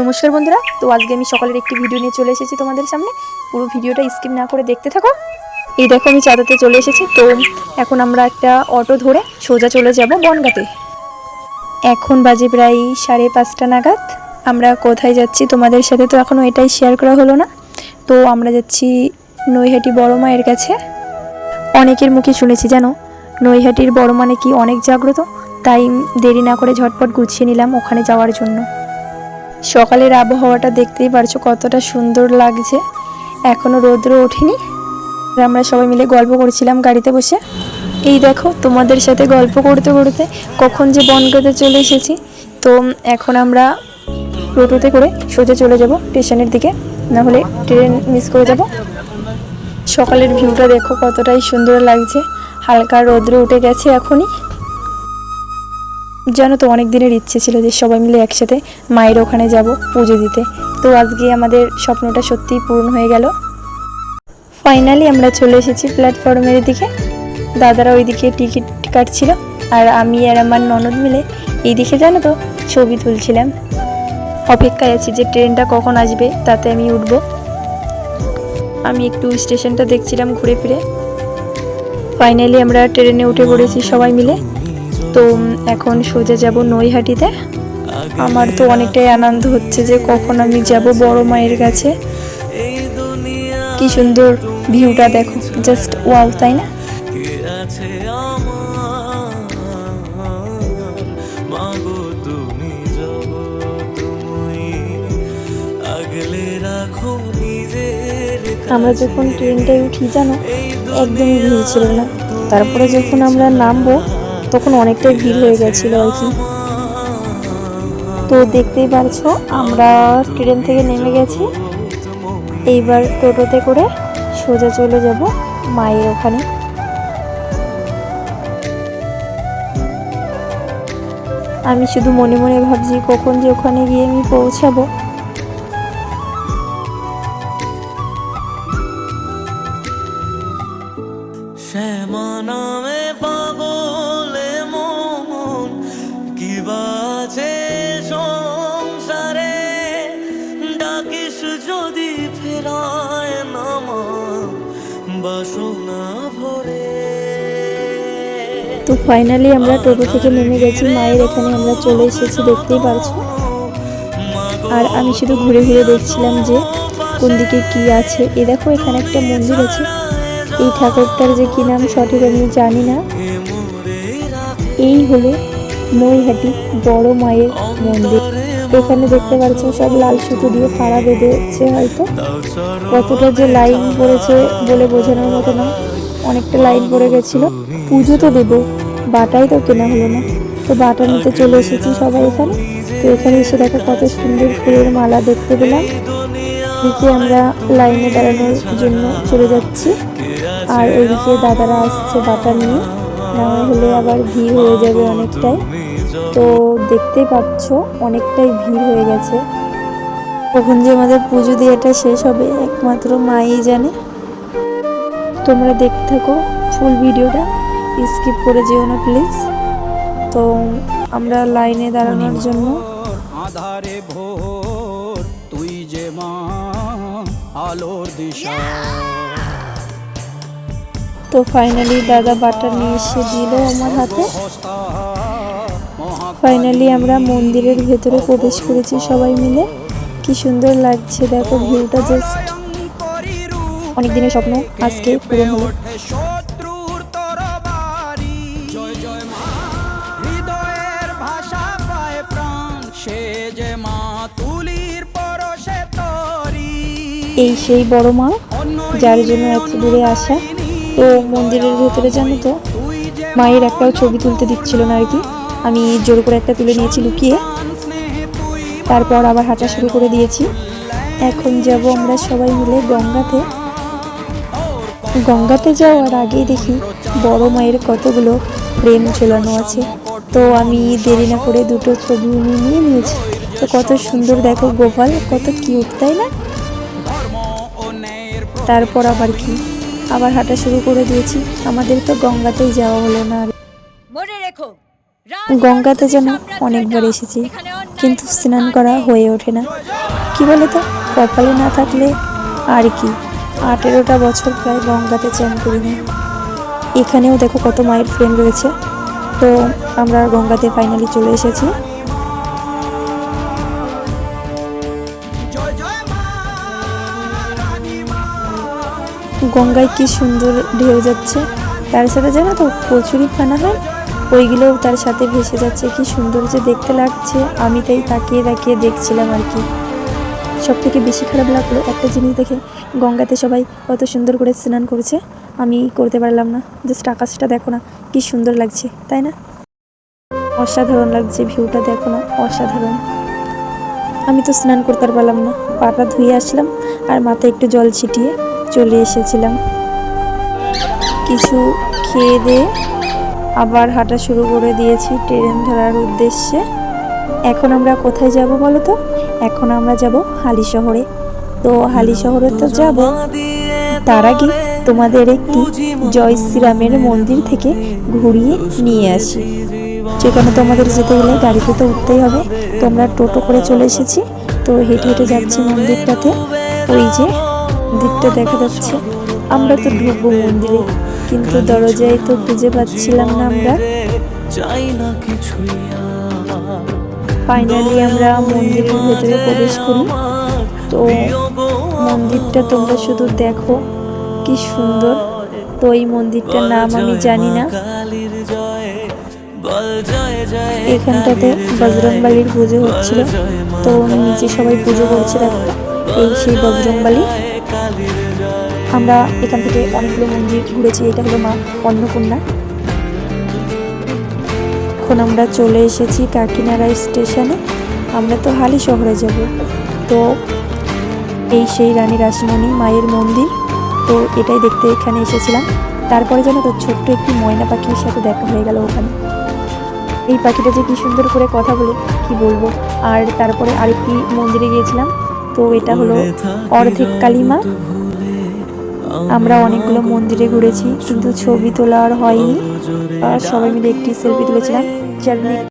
নমস্কার বন্ধুরা, তো আজকে আমি সকালের একটি ভিডিও নিয়ে চলে এসেছি তোমাদের সামনে। পুরো ভিডিওটা স্কিপ না করে দেখতে থাকো। এই দেখো আমি চাঁদাতে চলে এসেছি, তো এখন আমরা একটা অটো ধরে সোজা চলে যাব বনগাতে। এখন বাজে প্রায় সাড়ে পাঁচটা নাগাদ। আমরা কোথায় যাচ্ছি তোমাদের সাথে তো এখনও এটাই শেয়ার করা হলো না। তো আমরা যাচ্ছি নৈহাটি বড় মায়ের কাছে। অনেকের মুখে শুনেছি, জানো, নৈহাটির বড় মানে কি অনেক জাগ্রত, তাই দেরি না করে ঝটপট গুছিয়ে নিলাম ওখানে যাওয়ার জন্য। সকালের আবহাওয়াটা দেখতেই পারছ কতটা সুন্দর লাগছে। এখনও রৌদ্র ওঠেনি। আমরা সবাই মিলে গল্প করছিলাম গাড়িতে বসে। এই দেখো, তোমাদের সাথে গল্প করতে করতে কখন যে বনগাতে চলে এসেছি। তো এখন আমরা টোটোতে করে সোজা চলে যাব স্টেশনের দিকে। না হলে ট্রেন মিস করে যাব। সকালের ভিউটা দেখো কতটাই সুন্দর লাগছে। হালকা রৌদ্র উঠে গেছে এখনই। জানো তো, অনেক দিনের ইচ্ছে ছিল যে সবাই মিলে একসাথে মায়ের ওখানে যাব পুজো দিতে। তো আজকে আমাদের স্বপ্নটা সত্যিই পূরণ হয়ে গেল। ফাইনালি আমরা চলে এসেছি প্ল্যাটফর্মের দিকে। দাদারা ওইদিকে টিকিট কাটছিল আর আমি আর আমার ননদ মিলে এইদিকে জানো তো, ছবি তুলছিলাম। অপেক্ষায় আছি যে ট্রেনটা কখন আসবে, তাতে আমি উঠব। আমি একটু স্টেশনটা দেখছিলাম ঘুরে ফিরে। ফাইনালি আমরা ট্রেনে উঠে পড়েছি সবাই মিলে। তো এখন সোজা যাব নৈহাটিতে। আমার তো অনেকটাই আনন্দ হচ্ছে যে কখন আমি যাব বড় মায়ের কাছে। কি সুন্দর ভিউটা দেখো জাস্ট ওয়াও তাই না? আমরা যখন ট্রেনটায় উঠি, জানো, একদমই ভিড় ছিল না। তারপরে যখন আমরা নামবো তখন অনেকটাই ভিড় হয়ে গেছিল আর কি। তো দেখতেই পারছ, আমরা ট্রেন থেকে নেমে গেছি। এইবার টোটোতে করে সোজা চলে যাব মায়ের ওখানে। আমি শুধু মনে মনে ভাবছি কখন যে ওখানে গিয়ে আমি পৌঁছাবো। শ্যামা নামে তো ফাইনালি আমরা টোটো থেকে নেমে গেছি মায়ের এখানে আমরা চলে এসেছি দেখতেই পারছ? আর আমি শুধু ঘুরে ঘুরে দেখছিলাম যে কোন দিকে কি আছে। এ দেখো এখানে একটা মন্দির আছে। এই ঠাকুরটার যে কি নাম সঠিক আমি জানি না। এই হলো নৈহাটি বড় মায়ের মন্দির। এখানে দেখতে পাচ্ছ সব লাল সুতো দিয়ে ফাড়া বেঁধেছে হয়তো। কতটা যে লাইন পড়েছে বলে বোঝানোর মতো না। অনেকটা লাইন পড়ে গেছিল। পুজো তো দেবো। বাটাই তো কেনা হলো না। তো বাটা নিতে চলে এসেছি সবাই এখানে। তো এখানে এসে দেখো কত সুন্দর ফুলের মালা দেখতে পেলাম। এদিকে আমরা লাইনে দাঁড়ানোর জন্য চলে যাচ্ছি। আর ওইদিকে দাদারা আসছে বাটা নিয়ে। না হলে আবার ভিড় হয়ে যাবে অনেকটাই। তো দেখতেই পাচ্ছ অনেকটাই ভিড় হয়ে গেছে। কখন যে আমাদের পুজো দিয়েটা শেষ হবে একমাত্র মাই জানে। তোমরা দেখতে থাকো ফুল ভিডিওটা স্কিপ করে যেও না প্লিজ তো আমরা লাইনে দাঁড়ানোর জন্য। আধারে ভোর তুই যে মা আলোর দিশা। তো ফাইনালি দাদা বাটা নিয়ে এসে দিল আমার হাতে। ফাইনালি আমরা মন্দিরের ভেতরে প্রবেশ করেছি সবাই মিলে। কি সুন্দর লাগছে দেখো ভিউটা জাস্ট অনেক দিনের স্বপ্ন আজকে পূরণ। হলো এই সেই বড় মা যার জন্য এত দূরে আসা। তো মন্দিরের ভেতরে জানো তো মায়ের একটাও ছবি তুলতে দিচ্ছিল না আর কি। আমি জোর করে একটা তুলে নিয়েছি লুকিয়ে। তারপর আবার হাঁটা শুরু করে দিয়েছি। এখন যাব আমরা সবাই মিলে গঙ্গাতে। গঙ্গাতে যাওয়ার আগেই দেখি বড় মায়ের কতগুলো প্রেম ঝোলানো আছে। তো আমি দেরি না করে দুটো ছবি নিয়ে নিয়েছি। তো কত সুন্দর দেখো গোপাল, কত কিউট তাই না? তারপর আবার কি? আবার হাঁটা শুরু করে দিয়েছি। আমাদের তো গঙ্গাতেই যাওয়া হলো না মনে রেখো গঙ্গাতে যেন অনেকবার এসেছি, কিন্তু স্নান করা হয়ে ওঠে না। কি বলে তো কপালে না থাকলে আর কি? আঠেরোটা বছর প্রায় গঙ্গাতে চান করিনি এখানেও দেখো কত মায়ের ফ্রেন্ড রয়েছে। তো আমরা গঙ্গাতে ফাইনালি চলে এসেছি। গঙ্গায় কি সুন্দর ঢেউ যাচ্ছে। তার সাথে জানো তো কচুরি ফানা হয়। ওইগুলোও তার সাথে ভেসে যাচ্ছে। কি সুন্দর যে দেখতে লাগছে। আমি তাই তাকিয়ে তাকিয়ে দেখছিলাম আর কি। সব থেকে বেশি খারাপ লাগল একটা জিনিস দেখে গঙ্গাতে সবাই কত সুন্দর করে স্নান করেছে। আমি করতে পারলাম না। জাস্ট আকাশটা দেখো না, কি সুন্দর লাগছে, তাই না? অসাধারণ লাগছে ভিউটা, দেখো না, অসাধারণ। আমি তো স্নান করতে পারলাম না। পাটা ধুয়ে আসলাম আর মাথায় একটু জল ছিটিয়ে চলে এসেছিলাম। কিছু খেয়ে দিয়ে আবার হাঁটা শুরু করে দিয়েছি ট্রেন ধরার উদ্দেশ্যে। এখন আমরা কোথায় যাব বলো তো এখন আমরা যাব হালি শহরে। তো হালি শহরে তো যাব। তার আগে তোমাদের একটি জয় শ্রীরামের মন্দির থেকে ঘুরিয়ে নিয়ে আসি। যেখানে তোমাদের যেতে গেলে গাড়িতে তো উঠতেই হবে। তো আমরা টোটো করে চলে এসেছি। তো হেঁটে হেঁটে যাচ্ছি মন্দিরটাতে। ওই যে দিকটা দেখা যাচ্ছে। আমরা তো ঢুকবো মন্দিরে। কিন্তু দরজায় তো খুঁজে পাচ্ছিলাম না আমরা। ফাইনালি আমরা মন্দিরের ভেতরে প্রবেশ করি। তো মন্দিরটা তোমরা শুধু দেখো, কি সুন্দর। তো এই মন্দিরটার নাম আমি জানি না। এখানটাতে বজরংবালির পুজো হচ্ছিল। তো নিচে সবাই পুজো করছে দেখো এই সেই বজরংবালি। আমরা এখান থেকে অনেকগুলো মন্দির ঘুরেছি এটা হলো মা অন্নপূর্ণা। এখন আমরা চলে এসেছি কাকিনাড়া স্টেশনে। আমরা তো হালি শহরে যাব। তো এই সেই রানী রাসমণি মায়ের মন্দির। তো এটাই দেখতে এখানে এসেছিলাম। তারপরে যেন তো ছোট্ট একটি ময়না পাখির সাথে দেখা হয়ে গেল ওখানে। এই পাখিটা যে কি সুন্দর করে কথা বলে কি বলব? আর তারপরে আরেকটি মন্দিরে গিয়েছিলাম। তো এটা হলো অর্ধেক কালিমা আমরা অনেকগুলো মন্দিরে ঘুরেছি, কিন্তু ছবি তোলা আর হয়নি। আর সবাই মিলে একটি সেলফি তুলেছিলাম।